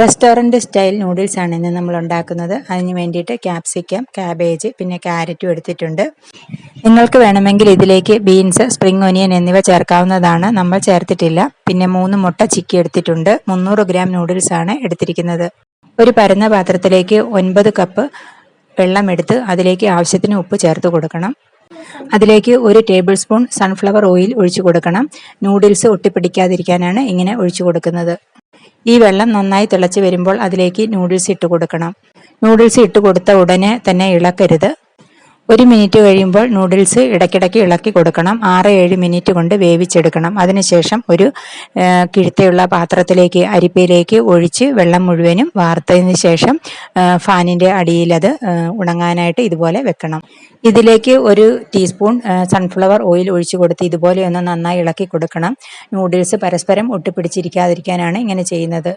Restaurant style noodles ആണ് ഇന്ന് നമ്മൾ ഉണ്ടാക്കുന്നത്. അതിന് വേണ്ടിയിട്ട് ക്യാപ്സിക്കം ക്യാബേജ് പിന്നെ ക്യാരറ്റും എടുത്തിട്ടുണ്ട്. നിങ്ങൾക്ക് വേണമെങ്കിൽ ഇതിലേക്ക് ബീൻസ് സ്പ്രിംഗ് ഒനിയൻ എന്നിവ ചേർക്കാവുന്നതാണ്. നമ്മൾ ചേർത്തിട്ടില്ല. പിന്നെ മൂന്ന് മുട്ട ചിക്കി എടുത്തിട്ടുണ്ട്. മുന്നൂറ് ഗ്രാം നൂഡിൽസ് ആണ് എടുത്തിരിക്കുന്നത്. ഒരു പരന്ന പാത്രത്തിലേക്ക് ഒൻപത് കപ്പ് വെള്ളം എടുത്ത് അതിലേക്ക് ആവശ്യത്തിന് ഉപ്പ് ചേർത്ത് കൊടുക്കണം. അതിലേക്ക് ഒരു ടേബിൾ സ്പൂൺ സൺഫ്ലവർ ഓയിൽ ഒഴിച്ചു കൊടുക്കണം. നൂഡിൽസ് ഒട്ടിപ്പിടിക്കാതിരിക്കാനാണ് ഇങ്ങനെ ഒഴിച്ചു കൊടുക്കുന്നത്. ഈ വെള്ളം നന്നായി തിളച്ച് വരുമ്പോൾ അതിലേക്ക് നൂഡിൽസ് ഇട്ട് കൊടുക്കണം. നൂഡിൽസ് ഇട്ട് കൊടുത്ത ഉടനെ തന്നെ ഇളക്കരുത്. ഒരു മിനിറ്റ് കഴിയുമ്പോൾ നൂഡിൽസ് ഇടയ്ക്കിടയ്ക്ക് ഇളക്കി കൊടുക്കണം. ആറ് ഏഴ് മിനിറ്റ് കൊണ്ട് വേവിച്ചെടുക്കണം. അതിനുശേഷം ഒരു കിഴുത്തയുള്ള പാത്രത്തിലേക്ക് അരിപ്പയിലേക്ക് ഒഴിച്ച് വെള്ളം മുഴുവനും വാർത്തതിന് ശേഷം ഫാനിന്റെ അടിയിൽ അത് ഉണങ്ങാനായിട്ട് ഇതുപോലെ വെക്കണം. ഇതിലേക്ക് ഒരു ടീസ്പൂൺ സൺഫ്ലവർ ഓയിൽ ഒഴിച്ചു കൊടുത്ത് ഇതുപോലെ ഒന്ന് നന്നായി ഇളക്കി കൊടുക്കണം. നൂഡിൽസ് പരസ്പരം ഒട്ടിപ്പിടിച്ചിരിക്കാതിരിക്കാനാണ് ഇങ്ങനെ ചെയ്യുന്നത്.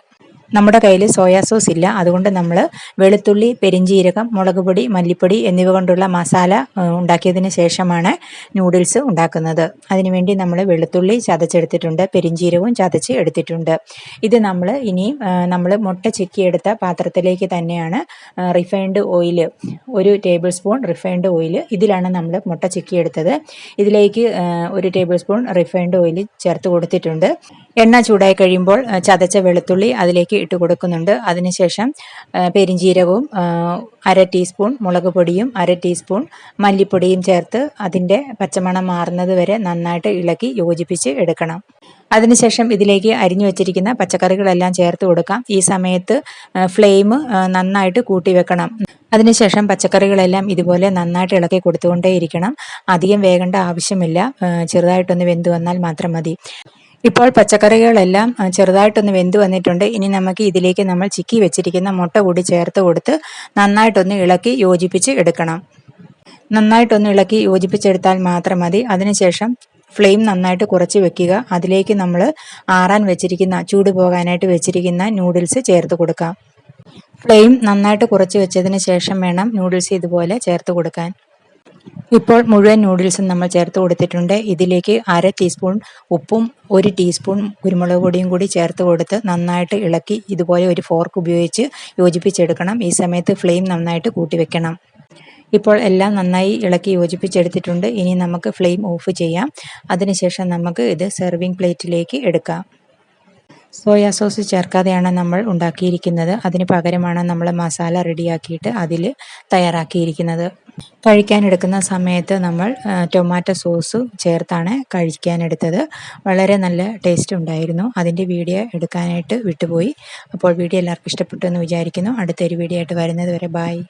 നമ്മുടെ കയ്യിൽ സോയാ സോസ് ഇല്ല. അതുകൊണ്ട് നമ്മൾ വെളുത്തുള്ളി പെരിഞ്ചീരകം മുളക് പൊടി മല്ലിപ്പൊടി എന്നിവ കൊണ്ടുള്ള മസാല ഉണ്ടാക്കിയതിന് ശേഷമാണ് നൂഡിൽസ് ഉണ്ടാക്കുന്നത്. അതിനുവേണ്ടി നമ്മൾ വെളുത്തുള്ളി ചതച്ചെടുത്തിട്ടുണ്ട് പെരിഞ്ചീരകവും ചതച്ച് എടുത്തിട്ടുണ്ട്. ഇത് നമ്മൾ ഇനിയും നമ്മൾ മുട്ട ചിക്കിയെടുത്ത പാത്രത്തിലേക്ക് തന്നെയാണ് റിഫൈൻഡ് ഓയിൽ ഒരു ടേബിൾ സ്പൂൺ റിഫൈൻഡ് ഓയിൽ ഇതിലാണ് നമ്മൾ മുട്ട ചിക്കിയെടുത്തത്. ഇതിലേക്ക് ഒരു ടേബിൾ സ്പൂൺ റിഫൈൻഡ് ഓയിൽ ചേർത്ത് കൊടുത്തിട്ടുണ്ട്. എണ്ണ ചൂടായി കഴിയുമ്പോൾ ചതച്ച വെളുത്തുള്ളി അതിലേക്ക് ഇട്ട് കൊടുക്കുന്നുണ്ട്. അതിനുശേഷം പെരിഞ്ചീരകവും അര ടീസ്പൂൺ മുളക് പൊടിയും അര ടീസ്പൂൺ മല്ലിപ്പൊടിയും ചേർത്ത് അതിന്റെ പച്ചമണം മാറുന്നത് വരെ നന്നായിട്ട് ഇളക്കി യോജിപ്പിച്ച് എടുക്കണം. അതിനുശേഷം ഇതിലേക്ക് അരിഞ്ഞു വെച്ചിരിക്കുന്ന പച്ചക്കറികളെല്ലാം ചേർത്ത് കൊടുക്കാം. ഈ സമയത്ത് ഫ്ലെയിം നന്നായിട്ട് കൂട്ടി വെക്കണം. അതിനുശേഷം പച്ചക്കറികളെല്ലാം ഇതുപോലെ നന്നായിട്ട് ഇളക്കി കൊടുത്തുകൊണ്ടേയിരിക്കണം. അധികം വേകേണ്ട ആവശ്യമില്ല. ചെറുതായിട്ടൊന്ന് വെന്ത് വന്നാൽ മാത്രം മതി. ഇപ്പോൾ പച്ചക്കറികളെല്ലാം ചെറുതായിട്ടൊന്ന് വെന്ത് വന്നിട്ടുണ്ട്. ഇനി നമുക്ക് ഇതിലേക്ക് നമ്മൾ ചിക്കി വെച്ചിരിക്കുന്ന മുട്ട കൂടി ചേർത്ത് കൊടുത്ത് നന്നായിട്ടൊന്ന് ഇളക്കി യോജിപ്പിച്ച് എടുക്കണം. നന്നായിട്ടൊന്ന് ഇളക്കി യോജിപ്പിച്ചെടുത്താൽ മാത്രം മതി. അതിനുശേഷം ഫ്ലെയിം നന്നായിട്ട് കുറച്ച് വെക്കുക. അതിലേക്ക് നമ്മൾ ആറാൻ വെച്ചിരിക്കുന്ന ചൂട് പോകാനായിട്ട് വെച്ചിരിക്കുന്ന നൂഡിൽസ് ചേർത്ത് കൊടുക്കാം. ഫ്ലെയിം നന്നായിട്ട് കുറച്ച് വെച്ചതിന് ശേഷം വേണം നൂഡിൽസ് ഇതുപോലെ ചേർത്ത് കൊടുക്കാൻ. ഇപ്പോൾ മുഴുവൻ നൂഡിൽസും നമ്മൾ ചേർത്ത് കൊടുത്തിട്ടുണ്ട്. ഇതിലേക്ക് അര ടീസ്പൂൺ ഉപ്പും ഒരു ടീസ്പൂൺ കുരുമുളക് പൊടിയും കൂടി ചേർത്ത് കൊടുത്ത് നന്നായിട്ട് ഇളക്കി ഇതുപോലെ ഒരു ഫോർക്ക് ഉപയോഗിച്ച് യോജിപ്പിച്ചെടുക്കണം. ഈ സമയത്ത് ഫ്ലെയിം നന്നായിട്ട് കൂട്ടി വെക്കണം. ഇപ്പോൾ എല്ലാം നന്നായി ഇളക്കി യോജിപ്പിച്ചെടുത്തിട്ടുണ്ട്. ഇനി നമുക്ക് ഫ്ലെയിം ഓഫ് ചെയ്യാം. അതിനുശേഷം നമുക്ക് ഇത് സെർവിങ് പ്ലേറ്റിലേക്ക് എടുക്കാം. സോയാ സോസ് ചേർക്കാതെയാണ് നമ്മൾ ഉണ്ടാക്കിയിരിക്കുന്നത്. അതിന് പകരമാണ് നമ്മൾ മസാല റെഡിയാക്കിയിട്ട് അതിൽ തയ്യാറാക്കിയിരിക്കുന്നത്. കഴിക്കാനെടുക്കുന്ന സമയത്ത് നമ്മൾ ടൊമാറ്റോ സോസ് ചേർത്താണ് കഴിക്കാനെടുത്തത്. വളരെ നല്ല ടേസ്റ്റ് ഉണ്ടായിരുന്നു. അതിന്റെ വീഡിയോ എടുക്കാനായിട്ട് വിട്ടുപോയി. അപ്പോൾ വീഡിയോ എല്ലാവർക്കും ഇഷ്ടപ്പെട്ടു എന്ന് വിചാരിക്കുന്നു. അടുത്തൊരു വീഡിയോ ആയിട്ട് വരുന്നത് വരെ ബായ്